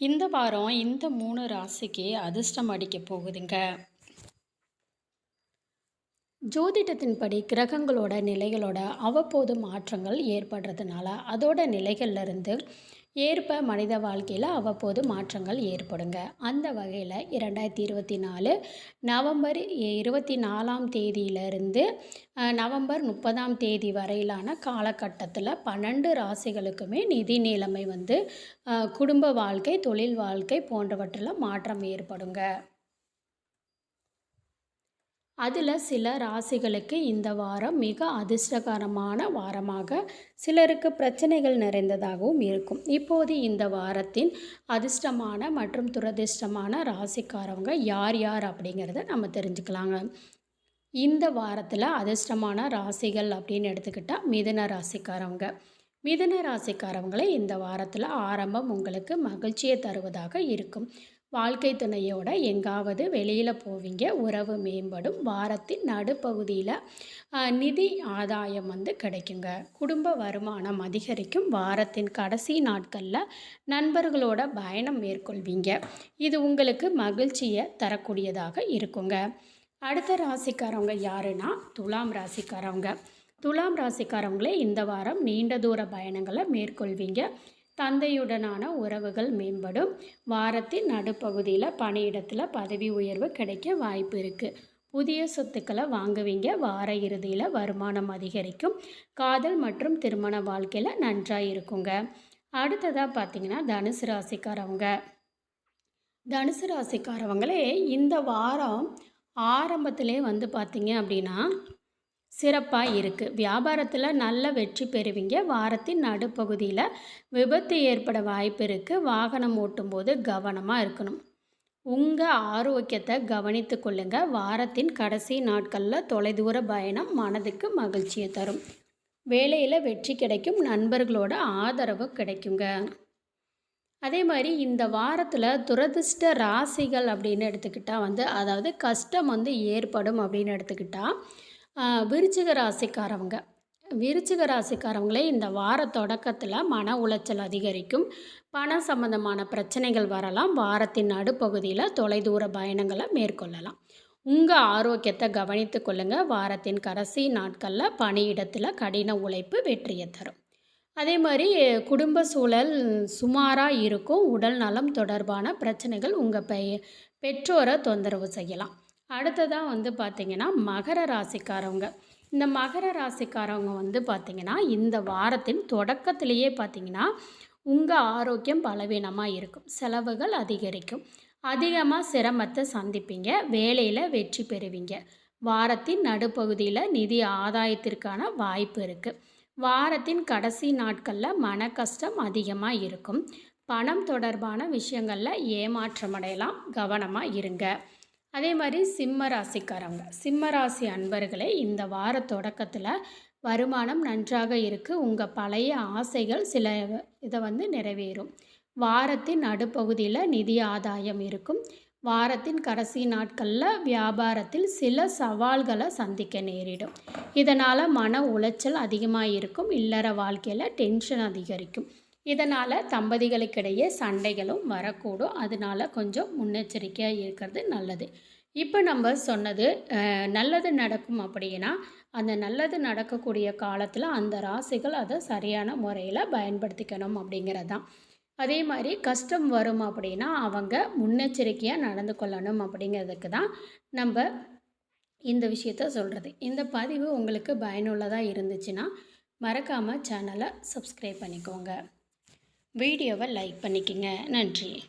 இந்த வாரம் இந்த மூணு ராசிக்கு அதிர்ஷ்டம் அடிக்க போகுதுங்க. ஜோதிடத்தின்படி கிரகங்களோட நிலைகளோட அவ்வப்போது மாற்றங்கள் ஏற்படுறதுனால அதோட நிலைகள்லேருந்து ஏற்ப மனித வாழ்க்கையில் அவ்வப்போது மாற்றங்கள் ஏற்படுங்க. அந்த வகையில் இரண்டாயிரத்தி இருபத்தி நாலு நவம்பர் இருபத்தி நாலாம் தேதியிலிருந்து நவம்பர் முப்பதாம் தேதி வரையிலான காலகட்டத்தில் பன்னெண்டு ராசிகளுக்குமே நிதி நிலைமை வந்து குடும்ப வாழ்க்கை தொழில் வாழ்க்கை போன்றவற்றில் மாற்றம் ஏற்படுங்க. அதில் சில ராசிகளுக்கு இந்த வாரம் மிக அதிர்ஷ்டகரமான வாரமாக சிலருக்கு பிரச்சனைகள் நிறைந்ததாகவும் இருக்கும். இப்போது இந்த வாரத்தின் அதிர்ஷ்டமான மற்றும் துரதிர்ஷ்டமான ராசிக்காரவங்க யார் யார் அப்படிங்கிறத நம்ம தெரிஞ்சுக்கலாங்க. இந்த வாரத்தில் அதிர்ஷ்டமான ராசிகள் அப்படின்னு எடுத்துக்கிட்டால் மிதன ராசிக்காரவங்க. மிதன ராசிக்காரவங்களை இந்த வாரத்தில் ஆரம்பம் உங்களுக்கு மகிழ்ச்சியை தருவதாக இருக்கும். வாழ்க்கை துணையோட எங்காவது வெளியில் போவீங்க. உறவு மேம்படும். வாரத்தின் நடுப்பகுதியில் நிதி ஆதாயம் வந்து கிடைக்குங்க. குடும்ப வருமானம் அதிகரிக்கும். வாரத்தின் கடைசி நாட்களில் நண்பர்களோட பயணம் மேற்கொள்வீங்க. இது உங்களுக்கு மகிழ்ச்சியை தரக்கூடியதாக இருக்குங்க. அடுத்த ராசிக்காரவங்க யாருன்னா துலாம் ராசிக்காரவங்க. துலாம் ராசிக்காரவங்களே இந்த வாரம் நீண்ட தூர பயணங்களை மேற்கொள்வீங்க. தந்தையுடனான உறவுகள் மேம்படும். வாரத்தின் நடுப்பகுதியில் பணியிடத்தில் பதவி உயர்வு கிடைக்க வாய்ப்பு இருக்குது புதிய சொத்துக்களை வாங்குவீங்க. வார இறுதியில் வருமானம் அதிகரிக்கும். காதல் மற்றும் திருமண வாழ்க்கையில் நன்றாக இருக்குங்க. அடுத்ததாக பார்த்தீங்கன்னா தனுசு ராசிக்காரவங்க. தனுசு ராசிக்காரவங்களே இந்த வாரம் ஆரம்பத்திலே வந்து பார்த்தீங்க அப்படின்னா சிறப்பாக இருக்குது வியாபாரத்தில் நல்ல வெற்றி பெறுவீங்க. வாரத்தின் நடுப்பகுதியில் விபத்து ஏற்பட வாய்ப்பு இருக்குது வாகனம் ஓட்டும்போது கவனமாக இருக்கணும். உங்கள் ஆரோக்கியத்தை கவனித்து கொள்ளுங்கள் வாரத்தின் கடைசி நாட்களில் தொலைதூர பயணம் மனதுக்கு மகிழ்ச்சியை தரும். வேலையில் வெற்றி கிடைக்கும். நண்பர்களோட ஆதரவு கிடைக்குங்க. அதே மாதிரி இந்த வாரத்தில் துரதிர்ஷ்ட ராசிகள் அப்படின்னு எடுத்துக்கிட்டால் வந்து அதாவது கஷ்டம் வந்து ஏற்படும் அப்படின்னு எடுத்துக்கிட்டால் விருச்சிக ராசிக்காரவங்க விருச்சிக ராசிக்காரவங்களே இந்த வார தொடக்கத்தில் மன உளைச்சல் அதிகரிக்கும். பணம் சம்பந்தமான பிரச்சனைகள் வரலாம். வாரத்தின் நடுப்பகுதியில் தொலைதூர பயணங்களை மேற்கொள்ளலாம். உங்கள் ஆரோக்கியத்தை கவனித்து கொள்ளுங்கள் வாரத்தின் கடைசி நாட்களில் பணியிடத்தில் கடின உழைப்பு வெற்றியை தரும். அதே மாதிரி குடும்ப சூழல் சுமாராக இருக்கும். உடல் நலம் தொடர்பான பிரச்சனைகள் உங்கள் பெ பெற்றோரை தொந்தரவு செய்யலாம். அடுத்ததாக வந்து பார்த்திங்கன்னா மகர ராசிக்காரவங்க. இந்த மகர ராசிக்காரவங்க வந்து பார்த்திங்கன்னா இந்த வாரத்தின் தொடக்கத்திலேயே பார்த்திங்கன்னா உங்கள் ஆரோக்கியம் பலவீனமாக இருக்கும். செலவுகள் அதிகரிக்கும். அதிகமாக சிரமத்தை சந்திப்பீங்க. வேலையில் வெற்றி பெறுவீங்க. வாரத்தின் நடுப்பகுதியில் நிதி ஆதாயத்திற்கான வாய்ப்பு இருக்குது வாரத்தின் கடைசி நாட்களில் மன கஷ்டம் அதிகமாக இருக்கும். பணம் தொடர்பான விஷயங்களில் ஏமாற்றமடையலாம். கவனமாக இருங்க. அதே மாதிரி சிம்ம ராசிக்காரவங்க சிம்ம ராசி அன்பர்களே இந்த வார தொடக்கத்தில் வருமானம் நன்றாக இருக்குது உங்கள் பழைய ஆசைகள் சில இதை வந்து நிறைவேறும். வாரத்தின் நடுப்பகுதியில் நிதி ஆதாயம் இருக்கும். வாரத்தின் கடைசி நாட்களில் வியாபாரத்தில் சில சவால்களை சந்திக்க நேரிடும். இதனால் மன உளைச்சல் அதிகமாக இருக்கும் இல்லற வாழ்க்கையில் டென்ஷன் அதிகரிக்கும். இதனால் தம்பதிகளுக்கிடையே சண்டைகளும் வரக்கூடும். அதனால் கொஞ்சம் முன்னெச்சரிக்கையாக இருக்கிறது நல்லது. இப்போ நம்ம சொன்னது நல்லது நடக்கும் அப்படின்னா அந்த நல்லது நடக்கக்கூடிய காலத்தில் அந்த ராசிகள் அதை சரியான முறையில் பயன்படுத்திக்கணும் அப்படிங்கிறது தான் அதே மாதிரி கஷ்டம் வரும் அப்படின்னா அவங்க முன்னெச்சரிக்கையாக நடந்து கொள்ளணும் அப்படிங்கிறதுக்கு தான் நம்ம இந்த விஷயத்த சொல்கிறது இந்த பதிவு உங்களுக்கு பயனுள்ளதாக இருந்துச்சுன்னா மறக்காமல் சேனலை சப்ஸ்கிரைப் பண்ணிக்கோங்க. வீடியோவை லைக் பண்ணிக்கங்க. நன்றி.